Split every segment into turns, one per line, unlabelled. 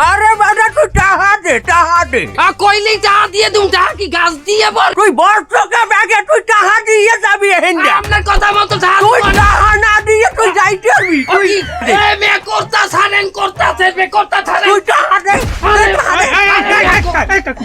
আরে বেটা তুই টাহা দে টাহা দে
আ কইলি টাকা দিয়ে দুম টাকা কি গাছ দিয়ে বল?
তুই বর্ষকে ব্যাগে তুই টাহা দিয়ে যাবি হেন্দা
আপনার কথা মতো টাকা
তুই
দিব না।
টাহা না দিয়ে তুই যাইতে
ও
তুই
মে করতা ছাড়েন করতা ছাড়বে করতা ছাড়েন।
তুই টাহা দে টাহা।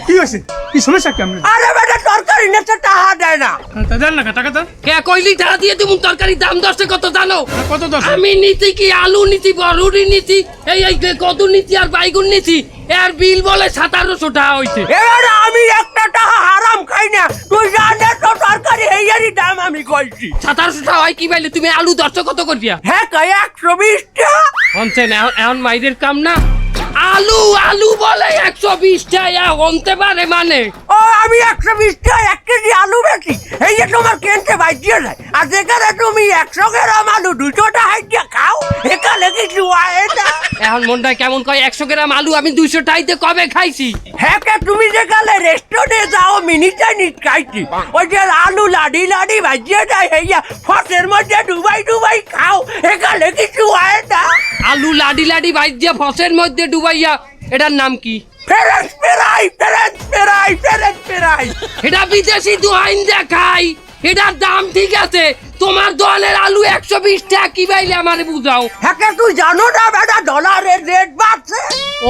কি হয়েছে? কি সমস্যা
আরে বেটা তরকারি নেছে টাহা দেয় না।
তা দেন না টাকা তো
কে কইলি দিয়ে তুমি তরকারি? দাম দশে কত জানো?
কত দশ?
আমি নিতি কি আলু নিতি বরুড়ি নিতি এই এই কদু নিতি আর বাইগুন নিতি এর বিল বলে সাতারোশো টাকা হইছে।
এবারে আমি একটা টাকা হারাম খাই না। তুই জানে তো তরকারি হেয়ারি দাম আমি কইছি।
সাতারোশো টাকা হয় কি বাইলে তুমি আলু দশটা কত করিয়া?
হ্যাঁ কয় একশো বিশটা
অনছেন এখন মাইদের কাম না? আলু আলু বলে একশো বিশ টাকা অনতে পারে মানে।
ও আমি একশো বিশটা এক কেজি আলু বেশি এই যে তোমার কেনতে বাইজিয়ে যায় আর যেখানে তুমি একশো গ্রাম আলু দুশোটা হাইটিয়া খাও এখানে কিছু আয় না।
এখন মনটা কেমন কয় একশো গ্রাম আলু আমি দুইশো টাইতে কবে খাইছি?
হ্যাঁ তুমি যেখানে রেস্টুরেন্টে যাও মিনি চাইনিজ খাইছি। ওই যে আলু লাডি লাডি ভাজিয়ে যায় হেয়া ফসের মধ্যে ডুবাই ডুবাই খাও এখানে কিছু আয় না।
আলু লাডি লাডি বাইজিয়া ফসের মধ্যে ডুবাইয়া এটার নাম কি?
ফেরেন্স পেরাই ফেরেন্স পেরাই ফেরেন্স পেরাই
এটা বিদেশি দোয়াইন দেখাই। এটার দাম ঠিক আছে। তোমার দলের আলু একশো বিশ টাকা কি বাইলে আমারে বুঝাও?
হ্যাঁ তুই জানো না বেটা ডলারের রেট বাড়ছে।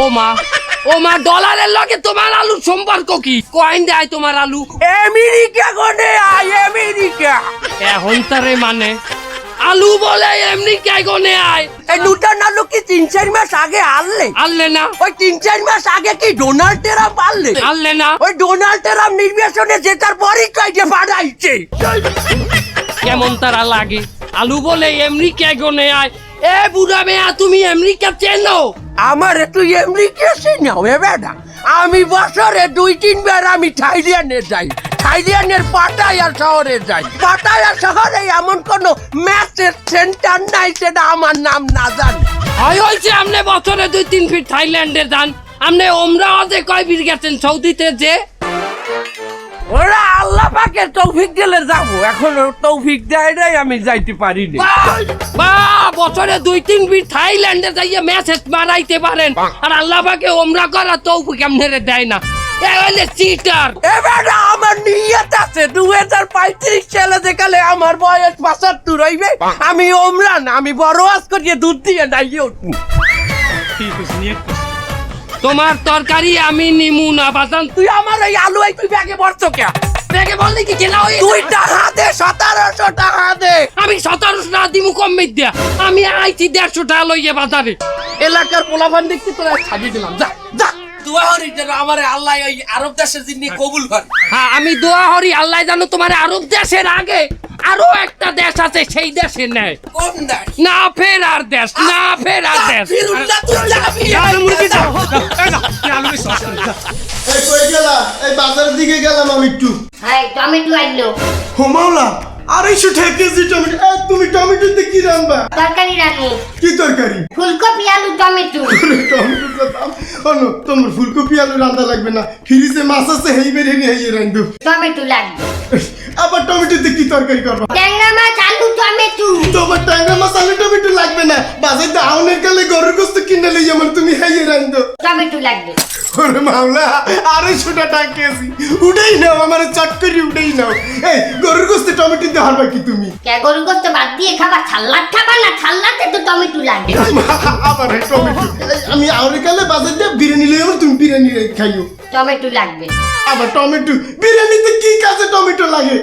ও মা ও মা ডলারের লগে তোমার আলুর সম্পর্ক কি? কয়েন দেয় তোমার আলু।
আমেরিকা কোনে আয় আমেরিকা।
এখন তারে মানে? আলু বলে এমনি কে গনে আয়?
এই নূতন আলু কি তিন চার মাস আগে আনলে?
আনলে না।
ওই তিন চার মাস আগে কি ডোনাল্ড ট্রাম্প আনলে?
আনলে না।
ওই ডোনাল্ড ট্রাম্প নির্বাচনে জেতার পরই কয়েকে পাঠাইছে
কেমন তারা লাগে? আলু বলে এমনি কে গনে আয়? এ বুড়া মেয়া তুমি আমেরিকা চেনো?
আমার একটু আমেরিকা সিনেও এ বেটা। আমি বছরে দুই তিনবার আমি থাইল্যান্ডে যাই। থাইল্যান্ডের পাটায়া শহরে যাই। পাটায়া শহরে এমন কোনো ম্যাচের সেন্টার নাই সেটা আমার নাম না জানি।
হয় হয়েছে আপনি বছরে দুই তিন ফিট থাইল্যান্ডে যান। আপনি ওমরাওয়াতে কয় ফিট গেছেন সৌদিতে যে?
ওরা আল্লাহ পাকে তৌফিক দিলে যাব। এখন তৌফিক দেয় নাই আমি যাইতে পারিনি!
বাহ! বছরে দুই তিন ফিট থাইল্যান্ডে যাইয়ে ম্যাসেজ মারাইতে পারেন। আর আল্লাহ পাকে ওমরা করা তৌফিক আপনারে দেয় না। চিটার
এবার আমার নিয়ত আছে দু হাজার পঁয়ত্রিশ সালে দেখালে আমার বয়স হইবে আমি ওমরান আমি বড় আজ করিয়ে দুধ দিয়ে নাইয়ে উঠবো।
তোমার তরকারি আমি নিমু না বাজান।
তুই আমার এই আলু এই তুই ব্যাগে ভরছো কে
দেখে বললি কি কেনা হয়ে
তুই টাকা দে সতেরোশো টাকা দে
আমি সতেরোশো টাকা দিমু কম দিয়া আমি আইছি দেড়শো টাকা লইয়ে বাজারে।
এলাকার পোলাপান দেখছি তোরা ছাড়িয়ে দিলাম। যা যা। তুই হরি যেন আমার আল্লাহ ওই আরব দেশের জিনিস কবুল করে।
হ্যাঁ আমি দোয়া হরি আল্লাহ জানো তোমার আরব দেশের আগে আরও একটা দেশ আছে সেই দেশে নেয়
কোন দেশ?
না ফের আর দেশ না ফের আর দেশ।
মুরগি এই
কই গেলা? বাজারের দিকে গেলাম আমি একটু।
হাই টমেটো আনলো।
হো মাওলা আড়াইশো টাকা কেজি টমেটো। এই, তুমি টমেটোতে কি রান্না?
তরকারি রাখব
কি তরকারি?
ফুলকপি আলু টমেটো।
টমেটোর দাম। অন্য তোমার ফুলকপি আলু রান্না লাগবে না। ফ্রিজে মাছ আছে হেই বের হেই হেই রান্ধু।
টমেটো লাগবে।
আবার টমেটোতে কি তরকারি করবা?
ট্যাংরা মাছ আলু টমেটো।
তোমার ট্যাংরা মাছ আলু টমেটো লাগবে না। বাজার দাউনের কালে গরুর গোস্ত কিনে লই যেমন তুমি হেই রান্ধো
টমেটো লাগবে।
ওরে মাওলা আড়াইশো টাকা কেজি উঠেই নাও আমার চট করে উঠেই নাও। এই গরুর গোস্তে টমেটো দিতে হারবা কি তুমি?
কে গরু গোস্ত বাদ দিয়ে খাবার ছাল্লাদ খাবা না? ছাল্লাতে তো টমেটো লাগবে।
আবার এই টমেটো। আমি আউরে কালে বাজার দিয়ে বিরিয়ানি লই আমার তুমি বিরিয়ানি খাইও।
টমেটো লাগবে।
আবার টমেটো। বিরিয়ানিতে কি কাজে টমেটো লাগে?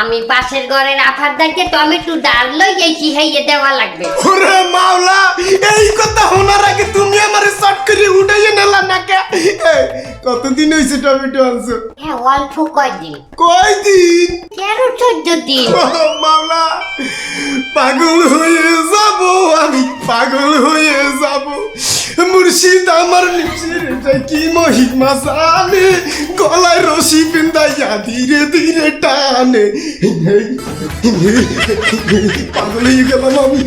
আমি পাশের ঘরের আফার দাইতে টমেটো ডাল লই গেছি হাইয়ে দেওয়া লাগবে।
ওরে মাওলা এই কথা শোনার আগে তুমি আমারে শর্ট করে উঠাইয়ে নেলা নাকা এই, কতদিন হয়েছে টমেটো আনছো?
হ্যাঁ অল্প কয়দিন।
কয়দিন?
তেরো চোদ্দ দিন।
মাওলা পাগল হয়ে যাব আমি পাগল হয়ে যাব। মুর্শিদ আমার নিচের কি মহিমা জানে গলায় রশি বিন্দাইয়া ধীরে ধীরে টানে পাগল হয়ে গেলাম আমি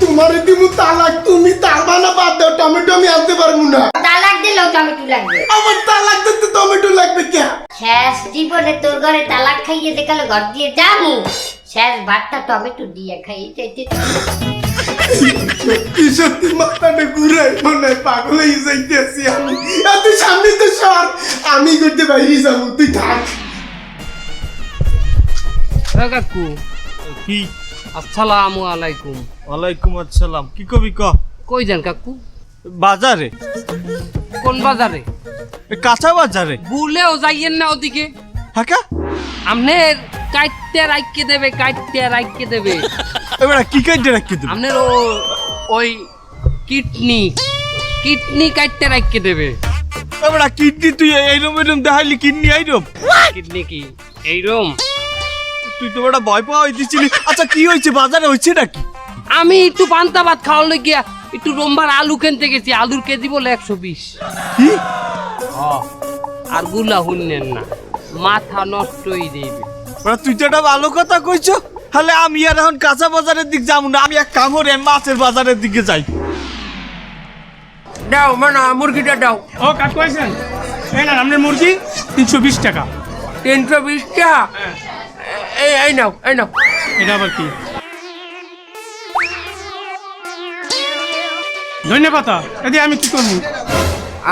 তোমার দিমু তালাক তুমি তারবা না বাদ দাও টমেটো আমি আনতে পারব না
তালাক দিলেও টমেটো লাগবে
আমার তালাক দিতে টমেটো লাগবে কে
শেষ জীবনে তোর ঘরে তালাক খাইয়ে দেখালে ঘর দিয়ে যামু শেষ ভাতটা টমেটো দিয়ে খাইয়ে
সত্যি মাথাটা ঘুরাই মনে হয় পাগল হয়ে যাইতেছি আমি। আর তুই সামনে তো সর। আমি করতে বাইরে যাব তুই থাক।
কাকু।
কি?
আসসালামু আলাইকুম।
ওয়ালাইকুম আসসালাম। কি কবি ক?
কই যান কাকু?
বাজারে।
কোন বাজারে?
কাঁচা বাজারে।
ভুলেও যাইয়েন না ওদিকে।
হাকা
আমনের কাইটতে রাইকে দেবে কাইটতে রাইকে দেবে।
এবার কি কাইটে রাখি
আমনের ও ওই কিডনি কিডনি কাইটতে রাইকে দেবে।
এবার কিডনি তুই এইরম এরম দেখাইলি কিডনি এইরম
কিডনি কি? এইরম
তুই তো বড় ভয় পাওয়া দিছিলি আচ্ছা কি হয়েছে? বাজারে হয়েছে নাকি?
আমি একটু পান্তা ভাত খাওয়ার গিয়া একটু রোমবার আলু কিনতে গেছি আলুর কেজি বলে একশো বিশ। আরগুলা হুনলেন না। মাথা নষ্টই দেবে।
ওরা তুই তো একটা ভালো কথা কইছ। তাহলে আমি আর এখন কাঁচা বাজারের দিক যাব না আমি এক কাম করে মাছের বাজারের দিকে যাই।
দাও মানে মুরগিটা দাও।
ও কাকু আইছেন এই না আপনার মুরগি তিনশো বিশ টাকা।
তিনশো বিশ টাকা? এই এই নাও এই নাও।
এটা আবার কি? ধন্যবাদ এদি আমি কি করব?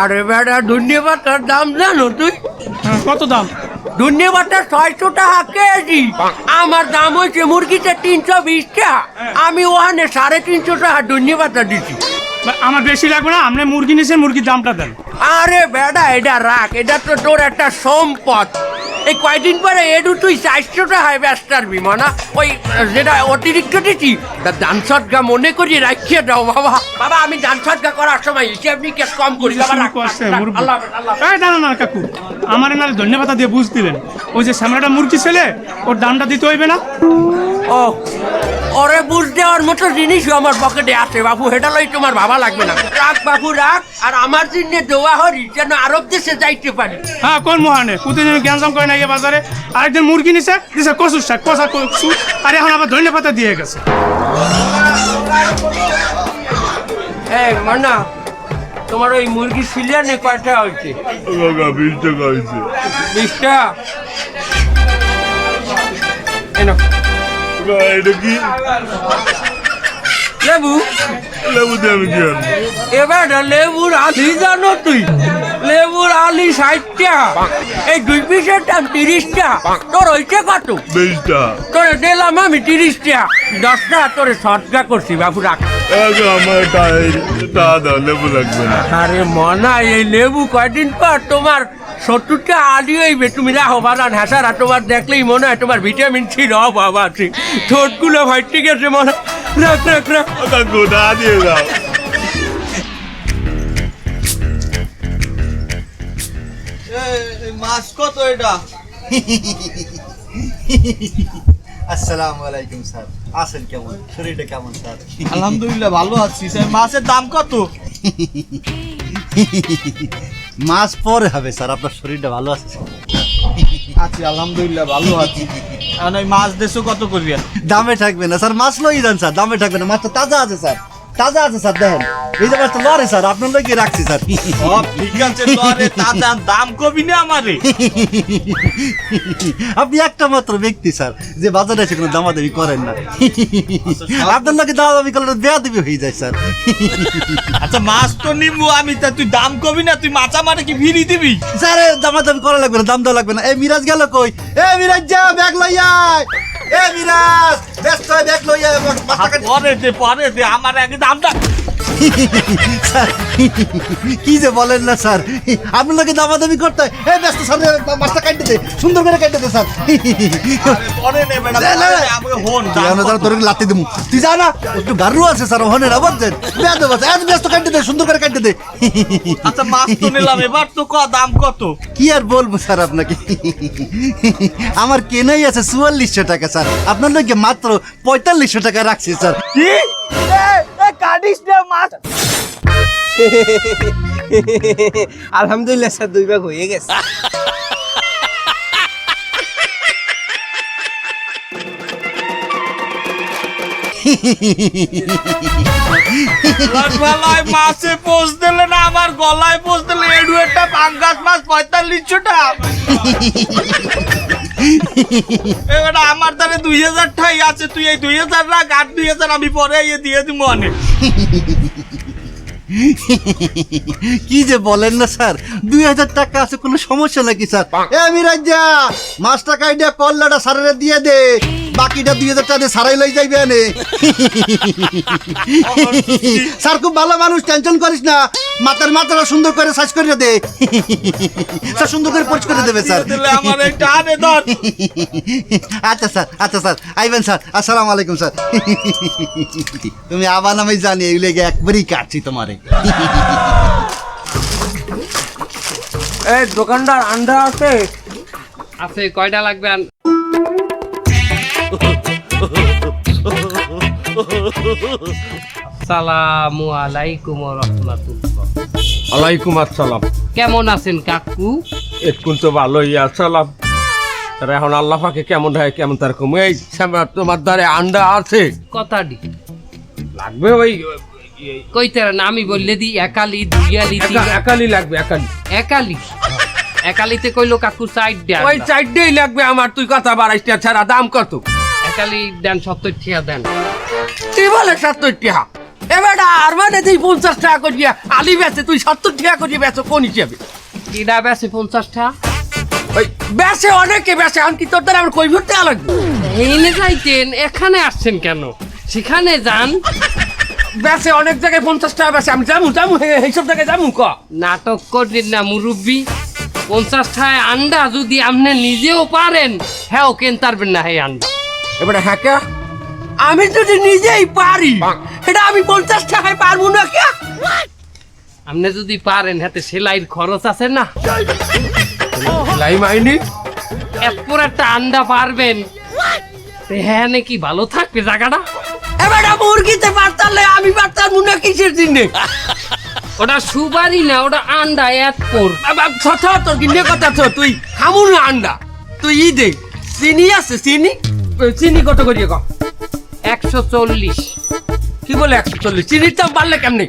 আরে বেটা ধন্যবাদটার দাম জানো তুই?
হ্যাঁ, কত দাম?
ধন্যবাদটা ছয়শো টাকা কেজি। আমার দাম হয়েছে মুরগিটা তিনশো বিশ টাকা আমি ওখানে সাড়ে তিনশো টাকা ধন্যবাদটা দিচ্ছি
বা আমার বেশি লাগবে না আপনি মুরগি নিয়েছেন মুরগির দামটা দেন।
আরে বেটা এটা রাখ এটা তো তোর একটা সম্পদ। এই কয়দিন পরে এডু তুই চারশোটা হয় ব্যস্তার বিমানা মানা ওই যেটা অতিরিক্ত দিচ্ছি তা দান সৎগা মনে করি রাখিয়ে দাও বাবা। বাবা আমি দান সৎগা করার সময় হিসেব নিকেশ কম করি আল্লাহ
দাঁড়া না কাকু। আমার নালে ধন্যবাদ দিয়ে বুঝ দিলেন। ওই যে সামনেটা মুরগি ছেলে ওর দামটা দিতে হইবে না?
ও ওরে বুঝ দেওয়ার মতো জিনিসও আমার পকেটে আছে বাবু এটা লই তোমার ভাবা লাগবে না। রাখ বাবু রাখ আর আমার জন্য দোয়া হরি যেন আরব দেশে যাইতে পারি।
হ্যাঁ কোন মহানে? প্রতিদিন গ্যাঞ্জাম করে না বাজারে। আরেকদিন মুরগি নিছে দিছে কচুর শাক কষা কচু আর এখন আবার ধন্যবাদ দিয়ে গেছে।
এই মানা তোমার ওই মুরগি সিলিয়ানে কয়টা হয়েছে
বিশ টাকা হয়েছে
নাও।
কাকা, এটা কি?
লেবু?
লেবু দিয়ে আমি কি
এবার লেবুর আলি জানো তুই? লেবুর আলি ষাটটা। এই দুই পিসের দাম তিরিশটা। তোর হইছে কত?
বিশটা
তোরে দিলাম আমি তিরিশটা। দশটা তোরে সৎকা করছি বাবু রাখ।
আমার লেবু লাগবে না।
আরে মনা এই লেবু কয়দিন পর তোমার সত্তরটা আলি হইবে তুমি রাখো বাগান হাসারা তোমার দেখলেই মনে হয় তোমার ভিটামিন সির অভাব আছে ঠোঁটগুলো ভাইটে গেছে মনে রাখ রাখ রাখ।
না দিয়ে দাও।
মাছ কত এটা?
আসসালামু আলাইকুম স্যার। আছেন কেমন? শরীরটা কেমন স্যার?
আলহামদুলিল্লাহ ভালো আছি। স্যার মাছের দাম কত?
মাস পরে হবে স্যার আপনার শরীরটা ভালো আছে
আছি আলহামদুলিল্লাহ ভালো আছি। আর ওই মাছ দেশও কত করবি
দামে থাকবে না স্যার মাছ লই যান স্যার দামে থাকবে না মাছটা তাজা আছে স্যার। তাজা আছে স্যার দেখেন। এই যে মাছটা লড়ে স্যার আপনার লইকে রাখছি স্যার।
সব ঠিক আছে লরে তা দাম কবি না আমারে।
আপনি একটা মাত্র ব্যক্তি স্যার যে বাজারে এসে কোনো দামাদামি করেন না। আপনার লোকে দামাদামি করলে বেয়া দিবি হয়ে যায় স্যার।
আচ্ছা মাছ তো নিমু আমি তা তুই দাম কবি না তুই মাছ আমারে কি ফিরি দিবি?
স্যার দামাদামি করা লাগবে না দাম দেওয়া লাগবে না। এ মিরাজ গেল কই? এ মিরাজ যা ব্যাগ লই আয়। এ মিরাজ ব্যস্ত ব্যাগ লই আয় মাছটা কাটি-
পরে দে পরে দে আমার একদম
স্যার কি যে বলেন না স্যার? আপনার লোকে দামাদামি করতে হয়। এই ব্যস্ত স্যার মাছটা কাটতে দে সুন্দর করে কাটতে দে স্যার। তুই তোর যা না একটু গারু আছে স্যার ওখানে ব্যস্ত কাটতে দে সুন্দর করে কাটতে দে।
আচ্ছা মাছ তো নিলাম এবার তো ক দাম কত?
কি আর বলব স্যার আপনাকে? আমার কেনাই আছে চুয়াল্লিশশো টাকা স্যার। আপনার লোকে মাত্র পঁয়তাল্লিশশো টাকা রাখছি স্যার।
কি? কাটিস না মাছ।
আলহামদুলিল্লাহ স্যার দুই ভাগ হয়ে গেছে।
গলায় মাছে পোষ দিলে না আমার গলায় পোষ দিলে এডু একটা পাঙ্গাস মাছ টাকা। এবার আমার দ্বারে দুই হাজার ঠাই আছে তুই এই দুই হাজার রাখ আর দুই হাজার আমি পরে ইয়ে দিয়ে দিব অনেক।
কি যে বলেন না স্যার? দুই হাজার টাকা আছে কোনো সমস্যা নাকি স্যার? এ আমি রাজ্যা মাস্টার কাইডিয়া কল্লাটা স্যারের দিয়ে দে। বাকিটা দুই হাজার টাকা সারাই লই যাইবে আনে স্যার খুব ভালো মানুষ টেনশন করিস না। মাথার মাথাটা সুন্দর করে সাজ করে দে। স্যার সুন্দর করে পোস্ট করে দেবে স্যার।
দিলে আমার এই টানে ধর
আচ্ছা স্যার আচ্ছা স্যার। আইবেন স্যার। আসসালামু আলাইকুম স্যার। তুমি আবার আমি জানি এগুলো একবারই কাটছি তোমারে?
এই দোকানদার আন্ডা আছে?
আছে কয়টা লাগবে আসসালামু আলাইকুম রহমাতুল্লাহ
ওয়ালাইকুম আসসালাম।
কেমন আছেন কাকু?
এক্ষুন তো ভালোই আসসালাম। তার এখন আল্লাহ পাকে কেমন হয় কেমন তার কম এই শ্যামা, তোমার দ্বারে আন্ডা আছে।
কথাটি
লাগবে ওই
কইতে আমি বললে দি একালি দুইয়ালি
একা- একালি লাগবে একালি।
একালি? একালিতে কইলো কাকু সাইড দেন
ওই চারটেই লাগবে আমার তুই কথা বাড়াইস না ছাড়া দাম কত?
একালি দেন সত্তর ঠিয়া দেন।
তুই বলে সত্তর টাকা এবার আর মানে তুই পঞ্চাশ টাকা করিয়া আলি বেচে তুই সত্তর টাকা করিয়া বেচো কোন হিসাবে?
কিডা বেশি পঞ্চাশটা
ওই বেচে অনেকে বেচে আমি কি তোর দ্বারা আমার কই ভরতে লাগবে?
এইনে যাইতেন এখানে আসছেন কেন? সেখানে যান।
বেচে অনেক জায়গায় পঞ্চাশ টাকা বেচে আমি যাব যাব এইসব জায়গায় যাব ক?
নাটক করেন না মুরব্বী। পঞ্চাশটায় আন্ডা যদি আপনি নিজেও পারেন হ্যাঁ কেন পারবেন না হে আন্ডা?
এবারে হ্যাঁ কে? আমি যদি নিজেই পারি এটা আমি পঞ্চাশ টাকায় পারব না কে?
আপনি যদি পারেন হাতে সেলাইয়ের খরচ আছে না?
লাই মাইনি?
এরপর একটা আন্ডা পারবেন। তে হ্যাঁ নাকি ভালো থাকবে জায়গাটা?
এবারে মুরগিতে পারতালে আমি পারতাম না কিসের দিনে
ওটা সুপারি না ওটা আন্ডা এরপর
ছথা তোর কিনে কথা তো তুই খামু না আন্ডা? তুই ই দে চিনি আছে চিনি? চিনি কত করিয়ে ক
একশো চল্লিশ।
কি বলে একশো চল্লিশ? চিনির দাম বাড়লে কেমনি?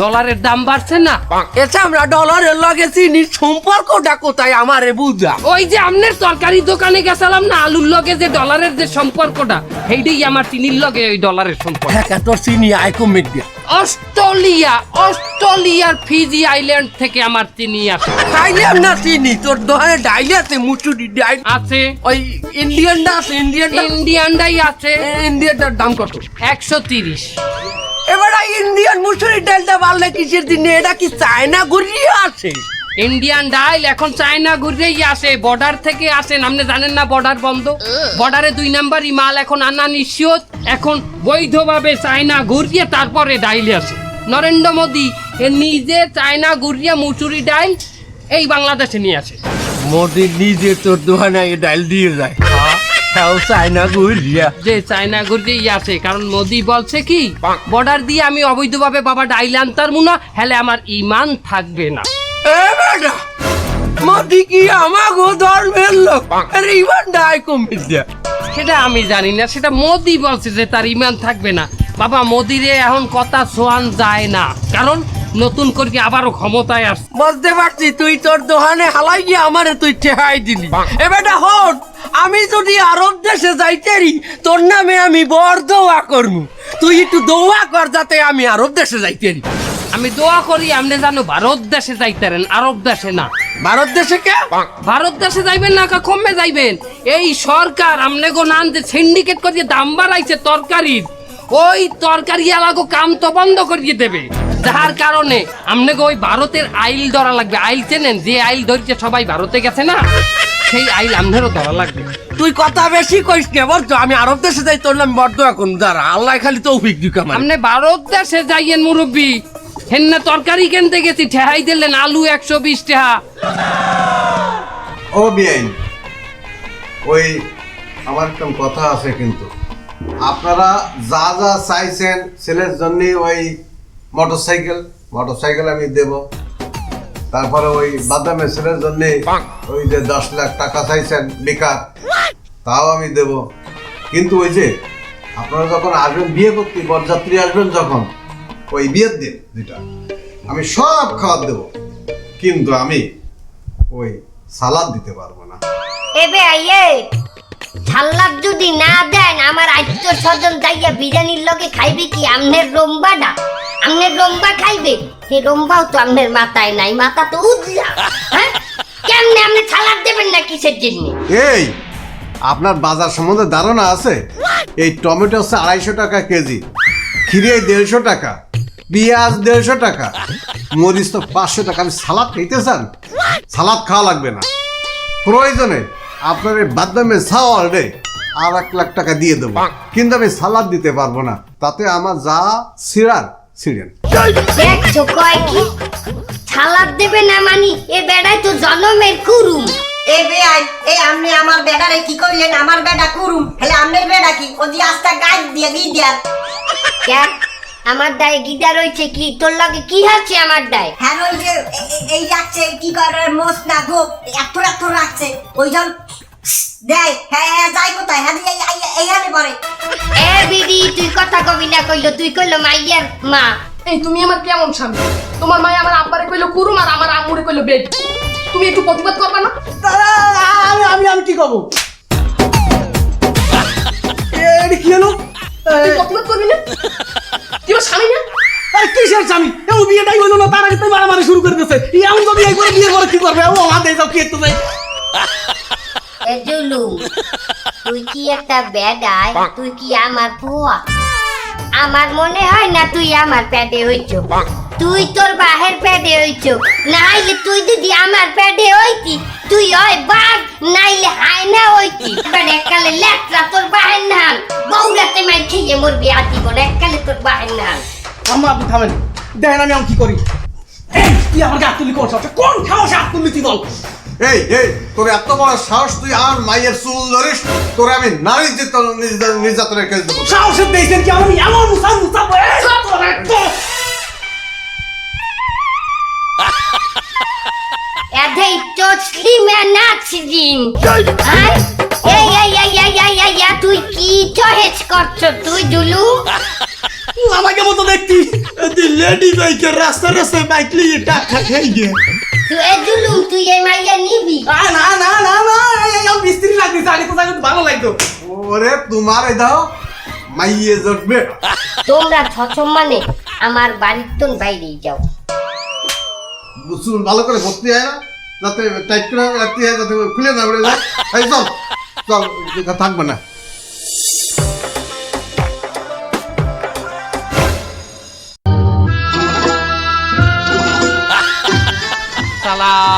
ডলারের দাম বাড়ছে না?
এসে আমরা ডলারের লগে চিনির সম্পর্কটা কোথায় আমারে বুঝা?
ওই যে আপনার তরকারি দোকানে গেছিলাম না আলুর লগে যে ডলারের যে সম্পর্কটা সেইটাই আমার চিনির লগে ওই ডলারের সম্পর্ক।
হ্যাঁ তোর চিনি আয় কমে দিয়া।
অস্ট্রেলিয়া অস্ট্রেলিয়ার ফিজি আইল্যান্ড থেকে আমার চিনি আছে
আইল্যান্ড না চিনি তোর দোকানে ডাইল আছে মুচুরি ডাইল।
আছে।
ওই ইন্ডিয়ান ইন্ডিয়ানটা আছে ইন্ডিয়ান
ডাই আছে।
ইন্ডিয়ানটার দাম কত?
একশো তিরিশ।
এবারে ইন্ডিয়ান মুসুরি ডাইলটা বাড়লে কিসের দিনে? এটা কি চায়না ঘুরিয়ে আছে?
ইন্ডিয়ান ডাইল এখন চায়না ঘুরেই আসে বর্ডার থেকে আসেন আপনি জানেন না বর্ডার বন্ধ? বর্ডারে দুই নাম্বারই মাল এখন আনা নিশ্চিত এখন বৈধভাবে চায়না ঘুরিয়ে তারপরে ডাইলে আসে। নরেন্দ্র মোদী এ নিজে চায়না ঘুরিয়ে মুচুরি ডাইল এই বাংলাদেশে নিয়ে আসে।
মোদি নিজে তোর দোকানে ডাইল দিয়ে যায়। হ্যাঁ চায়না ঘুরিয়া।
যে চায়না আসে কারণ মোদি বলছে কি বর্ডার দিয়ে আমি অবৈধভাবে বাবা ডাইল আনতার মুনা হেলে আমার ইমান থাকবে না।
বেটা কি আমাগো ধর্মের লোক? আরে ইমান ডাই কমে দিয়া
সেটা আমি জানি না সেটা মোদি বলছে যে তার ইমান থাকবে না। বাবা মোদিরে এখন কথা সোয়ান যায় না। কারণ নতুন করে আবারও ক্ষমতায় আসছে
বুঝতে পারছি তুই তোর দোকানে হালাই গিয়ে আমারে তুই ঠেহাই দিলি। এ বেটা হট আমি যদি আরব দেশে যাইতেরি তোর নামে আমি বর দোয়া করমু। তুই একটু দোয়া কর যাতে আমি আরব দেশে যাইতেরি
আমি দোয়া করি আপনি জানো ভারত দেশে যাইতারেন আরব দেশে না।
ভারত দেশে কে?
ভারত দেশে যাইবেন না কা কমে যাইবেন। এই সরকার আমনে গো নান যে সিন্ডিকেট করিয়ে দাম বাড়াইছে তরকারির ওই তরকারি এলাকো কাম তো বন্ধ করিয়ে দেবে। যার কারণে আমনে গো ওই ভারতের আইল ধরা লাগবে। আইল চেনেন? যে আইল ধরছে সবাই ভারতে গেছে না সেই আইল আমনেরও ধরা লাগবে।
তুই কথা বেশি কইস কে বলতো আমি আরব দেশে যাই তোর নাম দোয়া করুন। দাঁড়া আল্লাহ খালি তৌফিক দিক আমার।
আমনে ভারত দেশে যাইয়েন মুরব্বী। হেন্না তরকারি কিনতে গেছি ঠেহাই দিলেন আলু একশো বিশ টাকা
ও বিআইন ওই আমার একটা কথা আছে কিন্তু। আপনারা যা যা চাইছেন ছেলের জন্য ওই মোটরসাইকেল মোটরসাইকেল আমি দেব। তারপরে ওই বাদামের ছেলের জন্য ওই যে দশ লাখ টাকা চাইছেন বেকার তাও আমি দেব। কিন্তু ওই যে আপনারা যখন আসবেন বিয়ে করতে বরযাত্রী আসবেন যখন ওই বিয়ের দিন যেটা আমি সব খাবার দেব কিন্তু আমি ওই সালাদ দিতে পারব না।
এবে আইয়ে ছাল্লার যদি না দেন আমার আত্মীয় স্বজন যাইয়া বিরিয়ানির লগে খাইবে কি? আমনের রম্বাটা? আমনের রম্বা খাইবে? হে রম্বাও তো আমনের মাথায় নাই মাথা তো উজলা হ্যাঁ? কেমনে আপনি ছালাদ দেবেন না কিসের জন্য?
এই আপনার বাজার সম্বন্ধে ধারণা আছে? এই টমেটো হচ্ছে আড়াইশো টাকা কেজি খিরে দেড়শো টাকা। পেঁয়াজ দেড়শো টাকা মরিচ তো পাঁচশো টাকা। আমি সালাদ খেতে চান? সালাদ খাওয়া লাগবে না। প্রয়োজনে আপনার এই বাদামে ছাওয়াল রে আর এক লাখ টাকা দিয়ে দেবো। কিন্তু আমি সালাদ দিতে পারব না। তাতে আমার যা
কয় কি? ছালাদ দেবে না মানি? এ বেড়াই তো জনমের কুরুম।
এ বেআই এই আপনি আমার বেটারে কি করলেন আমার বেটা করুম। হেলে আপনার বেটা কি? ওদি আস্তা গাছ দিয়ে দিয়ে দেন
আমার দায়ে গিটার রয়েছে কি? তোর লগে কি আছে আমার দায়?
হ্যাঁ ওই যে এ- এ- এই যাচ্ছে কি করে মোস না গো এত এত রাখছে। ওই জন দেয় হ্যাঁ হ্যাঁ যাই কোথায়? হ্যাঁ এই- এই- এইখানে পরে
এ বিডি তুই কথা কবি না কইলো তুই কইলো মাইয়ার মা।
এই তুমি আমার কেমন স্বামী? তোমার মায়ে আমার আব্বারে কইলো কুরুম আর আমার আম্মুরে কইলো বেড। তুমি একটু প্রতিবাদ করবা না?
আমি আমি আমি কি করব? এটা কি হলো?
তুই প্রতিবাদ করবি না? তুই আমার স্বামী না?
আরে কিসের স্বামী? ও বিয়েটাই হলো না তার আগে তুই মারামারি শুরু করে দিয়েছে। এমন যদি একবার বিয়ে করে কি করবে? ও হাতে যাও কি একটু যাই
জুলু তুই কি একটা বেডাই তুই কি আমার পোয়া আমার মনে হয় না তুই আমার প্যাডে হইছ। তুই তোর বাহের প্যাডে হইছ। নাইলে তুই যদি আমার প্যাডে হইতি, তুই হয় বাঘ, নাইলে হায়না হইতি। এবার এককালে লেটরা তোর বাহের নাম বউরাতে মাই খেয়ে মরবি আতি বলে এককালে তোর বাহের নাম
আম্মা আপনি, থামেন। দেখেন আমি আমি কি করি। তুই আমার গাছ তুলি কোন কোন হাত তুললি তুই বল?
এই এই তোর এত বড় সাহস তুই আর মায়ের চুল ধরিস? তোরে আমি নারী নির্যাতনের কেস দেবো।
সাহসে দিয়েছেন কি আমি এমন মুসাম মুসাম এই তোর একদম
এধেই চচলি মে নাচদিন এই। এই এই এই এই এই এই, তুই কি চহেজ করছ তুই জুলু
আমাকে মতো দেখতি লেডি বাইকের রাস্তা রাস্তায় বাইক নিয়ে টাকা খেয়ে গিয়ে।
তুই তুই এই মাইয়া নিবি?
আ, না না না না এই আমার মিস্ত্রি লাগতেছে আগে তো যাই ভালো লাগতো।
ওরে তোমার এই দাও মাইয়ে জটবে
তোমরা ছছম মানে আমার বাড়ির তোন বাইরেই যাও।
চুল ভালো করে ভর্তি হয় না? যাতে টাইট করে রাখতে হয় যাতে খুলে না যায়। চল থাকবে না।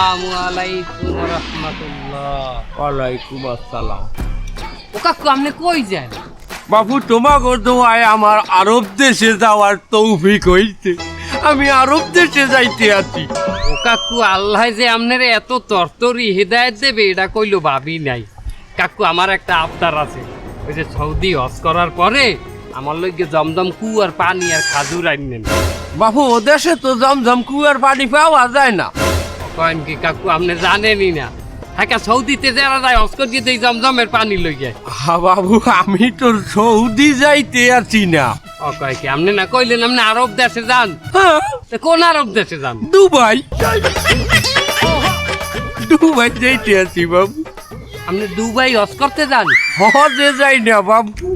সালামু আলাইকুম রহমতুল্লাহ।
ওয়ালাইকুম আসসালাম।
ও কাকু আপনি কই যান?
বাবু তোমাকে দোয়ায় আমার আরব দেশে যাওয়ার তৌফিক হইছে। আমি আরব দেশে যাইতে আছি।
ও কাকু আল্লাহ যে আপনার এত তরতরি হৃদায়ত দেবে এটা কইলো ভাবি নাই। কাকু আমার একটা আবদার আছে। ওই যে সৌদি হজ করার পরে আমার লইগে জমজম কু আর পানি আর খাজুর আইনেন
বাবু ও দেশে তো জমজম কুয়ার পানি পাওয়া যায় না।
কয়েন কি কাকু আপনি জানেনই না। হ্যাঁ সৌদিতে যারা যায় হজ করে দিয়ে জমজমের পানি লইগে।
হা বাবু আমি তো সৌদি যাইতে আছি না।
ও কয় কি আপনি না কইলেন আপনি আরব দেশে যান? কোন আরব দেশে যান?
দুবাই। দুবাই যাইতে আছি বাবু।
আপনি দুবাই হজ করতে যান?
হজে যাই না বাবু।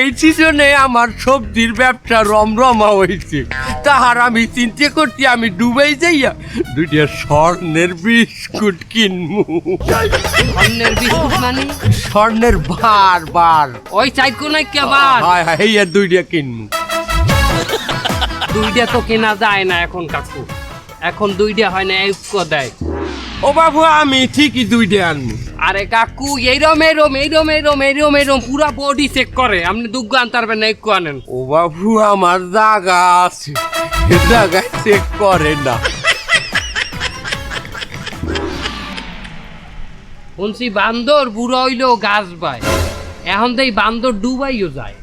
এই সিজনে আমার সবজির ব্যবসা রমরমা হয়েছে। তাহার আমি চিন্তা করছি আমি ডুবাই যাইয়া দুইটা স্বর্ণের বিস্কুট কিনবো
অন্যের বিস্কুট মানে?
স্বর্ণের বার বার
ওই চাই কোন কেবার
হায় হায় এই আর দুইটা কিনবো
দুইটা তো কেনা যায় না এখন কাকু এখন দুইটা হয় না এক দেয়।
ও বাবু আমি ঠিকই দুইটা আনব।
আরে কাকু এইরম এইরম এইরম এইরম এইরম এইরম পুরা বডি চেক করে। আপনি দুগ্গ আনতে পারবেন না একটু আনেন।
ও বাবু আমার জায়গা আছে। এ চেক করে না।
শুনছি বান্দর বুড়ো হইলেও গাছ পায় এখন তো এই বান্দর ডুবাইও যায়।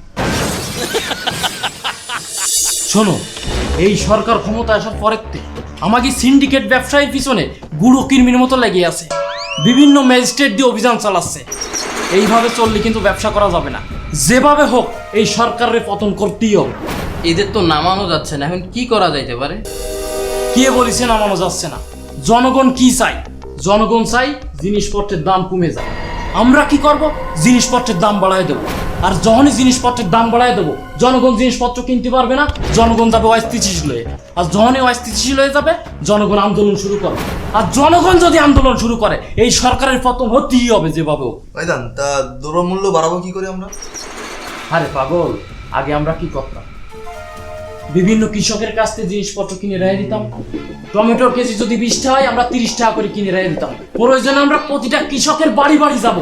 শোনো এই সরকার ক্ষমতা আসার পরের থেকে আমাকে সিন্ডিকেট ব্যবসায়ীর পিছনে গুঁড়ো কিরমির মতো লেগে আছে। বিভিন্ন ম্যাজিস্ট্রেট দিয়ে অভিযান চালাচ্ছে। এইভাবে চললে কিন্তু ব্যবসা করা যাবে না। যেভাবে হোক এই সরকারের পতন করতেই হবে।
এদের তো নামানো যাচ্ছে না। এখন কি করা যাইতে পারে?
কে বলেছে নামানো যাচ্ছে না? জনগণ কি চাই জনগণ চাই জিনিসপত্রের দাম কমে যায় আমরা কি করব? জিনিসপত্রের দাম বাড়ায় দেবো। আর যখনই জিনিসপত্রের দাম বাড়ায় দেবো জনগণ জিনিসপত্র কিনতে পারবে না জনগণ যাবে অস্থিতিশীল হয়ে। আর যখনই অস্থিতিশীল হয়ে যাবে জনগণ আন্দোলন শুরু করবে আর জনগণ যদি আন্দোলন শুরু করে এই সরকারের পতন হতেই হবে যেভাবে হোক।
ভাইজান তা দ্রব্যমূল্য বাড়াবো কি করে আমরা?
আরে পাগল আগে আমরা কি করতাম? বিভিন্ন কৃষকের কাছ থেকে জিনিসপত্র কিনে রেখে দিতাম। টমেটোর কেজি যদি বিশ টাকা হয় আমরা তিরিশ টাকা করে কিনে রেখে দিতাম। প্রয়োজনে আমরা প্রতিটা কৃষকের বাড়ি বাড়ি যাব।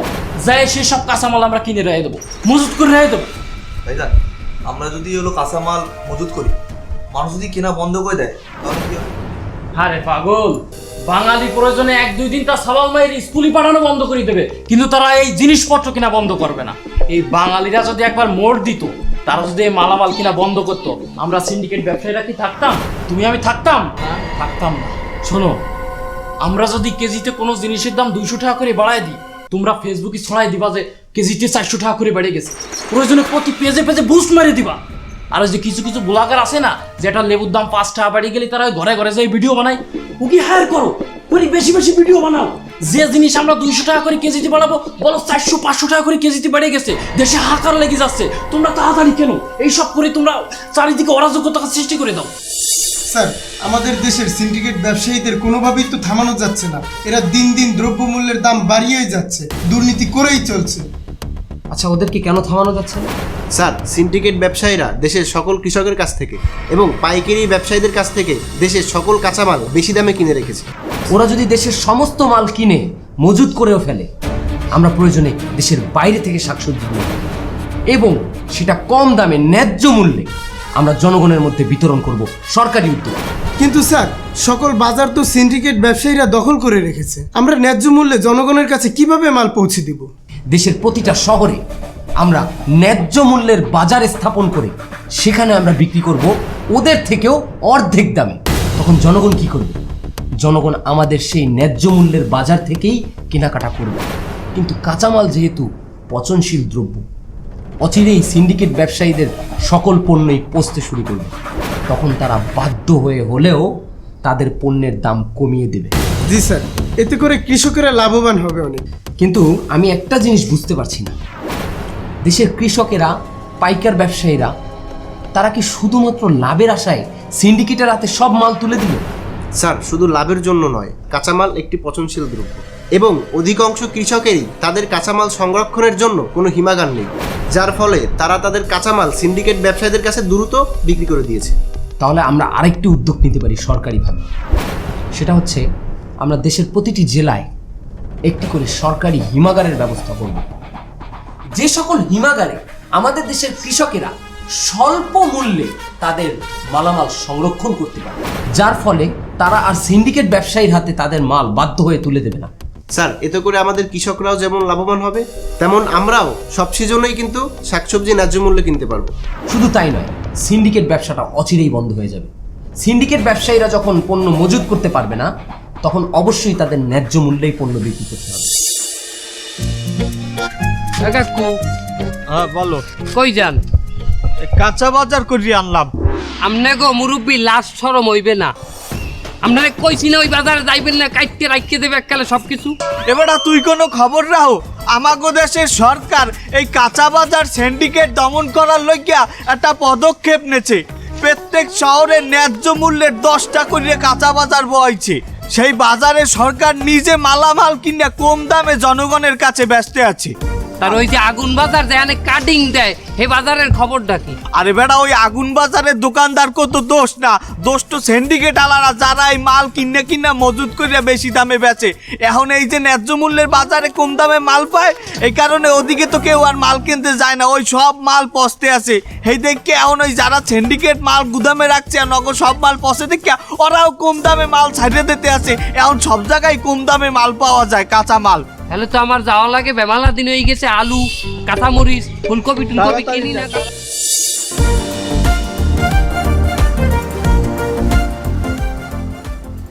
যাই সেসব কাঁচামাল আমরা কিনে রেখে দেবো। মজুত করে রেখে দেবো।
ভাইজান আমরা যদি হলো কাঁচামাল মজুত করি মানুষ যদি কেনা বন্ধ করে দেয় তাহলে কি হবে?
আরে পাগল। বাঙালি প্রয়োজনে এক দুই দিন তার সাবাল মায়ের স্কুলে পাঠানো বন্ধ করে দেবে। কিন্তু তারা এই জিনিসপত্র কিনা বন্ধ করবে না। এই বাঙালিরা যদি একবার মোড় দিত তারা যদি এই মালামাল কিনা বন্ধ করতো, আমরা সিন্ডিকেট ব্যবসায়ীরা কি থাকতাম? তুমি আমি থাকতাম? থাকতাম না। শোনো, আমরা যদি কেজিতে কোনো জিনিসের দাম দুইশো টাকা করে বাড়ায় দিই, তোমরা ফেসবুকে ছড়াই দিবা যে কেজিতে চারশো টাকা করে বেড়ে গেছে। প্রয়োজনে প্রতি পেজে পেজে বুস্ট মেরে দিবা। আর যে কিছু কিছু ব্লগার আছে না যেটা লেবুর দাম পাঁচ টাকা বাড়িয়ে গেলে তারা ঘরে ঘরে যাই ভিডিও বানায়। ও কি হায়ার করো। ওই বেশি বেশি ভিডিও বানাও। যে জিনিস আমরা দুইশো টাকা করে কেজিতে বানাবো, বলো চারশো, পাঁচশো টাকা করে কেজিতে বেড়ে গেছে, দেশে হাহাকার লেগে যাচ্ছে। তোমরা তাড়াতাড়ি কেন? এইসব করে তোমরা চারিদিকে অরাজকতা সৃষ্টি করে দাও।
স্যার, আমাদের দেশের সিন্ডিকেট ব্যবসায়ীদের কোনোভাবেই তো থামানো যাচ্ছে না। এরা দিন দিন দ্রব্যমূল্যের দাম বাড়িয়েই যাচ্ছে, দুর্নীতি করেই চলছে।
আচ্ছা ওদেরকে কেন থামানো যাচ্ছে না?
স্যার সিন্ডিকেট ব্যবসায়ীরা দেশের সকল কৃষকের কাছ থেকে এবং পাইকারি ব্যবসায়ীদের কাছ থেকে দেশের সকল কাঁচামাল বেশি দামে কিনে রেখেছে।
ওরা যদি দেশের সমস্ত মাল কিনে মজুত করেও ফেলে আমরা প্রয়োজনে দেশের বাইরে থেকে শাকসবজি কিনে আনি। এবং সেটা কম দামে ন্যায্য মূল্যে আমরা জনগণের মধ্যে বিতরণ করব সরকারি উদ্যোগ।
কিন্তু স্যার সকল বাজার তো সিন্ডিকেট ব্যবসায়ীরা দখল করে রেখেছে। আমরা ন্যায্য মূল্যে জনগণের কাছে কীভাবে মাল পৌঁছে দিব?
দেশের প্রতিটা শহরে আমরা ন্যায্য মূল্যের বাজার স্থাপন করে সেখানে আমরা বিক্রি করব ওদের থেকেও অর্ধেক দামে। তখন জনগণ কি করবে? জনগণ আমাদের সেই ন্যায্য মূল্যের বাজার থেকেই কেনাকাটা করবে। কিন্তু কাঁচামাল যেহেতু পচনশীল দ্রব্য, অচিরেই সিন্ডিকেট ব্যবসায়ীদের সকল পণ্যই পচতে শুরু করবে। তখন তারা বাধ্য হয়ে হলেও তাদের পণ্যের দাম কমিয়ে দেবে।
জি স্যার। এতে করে কৃষকেরা লাভবান হবে অনেক।
কিন্তু আমি একটা জিনিস বুঝতে পারছি না। দেশের কৃষকেরা পাইকার ব্যবসায়ীরা তারা কি শুধুমাত্র লাভের আশায় সিন্ডিকেটের হাতে সব মাল তুলে দিল?
স্যার শুধু লাভের জন্য নয় কাঁচামাল একটি পচনশীল দ্রব্য। এবং অধিকাংশ কৃষকেরই তাদের কাঁচামাল সংরক্ষণের জন্য কোনো হিমাগার নেই যার ফলে তারা তাদের কাঁচামাল সিন্ডিকেট ব্যবসায়ীদের কাছে দ্রুত বিক্রি করে দিয়েছে।
তাহলে আমরা আরেকটি উদ্যোগ নিতে পারি সরকারিভাবে। সেটা হচ্ছে আমরা দেশের প্রতিটি জেলায় একটি করে সরকারি হিমাগারের ব্যবস্থা করব। যে সকল হিমাগারে আমাদের দেশের কৃষকেরা স্বল্প মূল্যে তাদের মালামাল সংরক্ষণ করতে পারে যার ফলে তারা আর সিন্ডিকেট ব্যবসায়ীর হাতে তাদের মাল বাধ্য হয়ে তুলে দেবে না।
স্যার এতে করে আমাদের কৃষকরাও যেমন লাভবান হবে তেমন আমরাও সব সিজনেই কিন্তু শাকসবজি ন্যায্য মূল্যে কিনতে পারব।
শুধু তাই নয় সিন্ডিকেট ব্যবসাটা অচিরেই বন্ধ হয়ে যাবে। সিন্ডিকেট ব্যবসায়ীরা যখন পণ্য মজুত করতে পারবে না তখন অবশ্যই তাদের ন্যায্য মূল্যেই পণ্য বিক্রি করতে হবে।
কাকু।
হ্যাঁ বলো।
কই যান?
কাঁচা বাজার করিয়ে আনলাম।
আমনে গো মুরব্বী লাস্ট সরম হইবে না। আপনারা কইছি না ওই বাজারে যাইবেন না কাইটতে রাখতে দেবে এককালে সব কিছু
এবারে তুই কোনো খবর রাখো আমাগো দেশের সরকার এই কাঁচা বাজার সিন্ডিকেট দমন করার লইগিয়া একটা পদক্ষেপ নেছে। প্রত্যেক শহরে ন্যায্য মূল্যের দশটা করে কাঁচা বাজার বইছে সেই বাজারে সরকার নিজে মালামাল কিনে কম দামে জনগণের কাছে ব্যস্ত আছে।
তার ওই যে আগুন বাজার যেখানে কাটিং দেয়, হে বাজারের খবরটা কি?
আরে বেটা, ওই আগুন বাজারের দোকানদার কত দোষ না? দোষ তো সিন্ডিকেট আলারা যারা এই মাল কিনে কিনে মজুত করে বেশি দামে বেচে। এখন এই যে ন্যায্য মূল্যের বাজারে কম দামে মাল পায়, এই কারণে ওদিকে তো কেউ আর মাল কিনতে যায় না, ওই সব মাল পচতে আছে। এই দেখে এখন ওই যারা সিন্ডিকেট মাল গুদামে রাখছে আর নগর সব মাল পচে দেখে ওরাও কম দামে মাল ছাড়িয়ে দিতে আছে। এখন সব জায়গায় কম দামে মাল পাওয়া যায়, কাঁচা মাল।
তাহলে তো আমার যাওয়া লাগে। বেমালা দিন হয়ে গেছে আলু কাঁচামরিচ ফুলকপি টুলকপি কিনি না।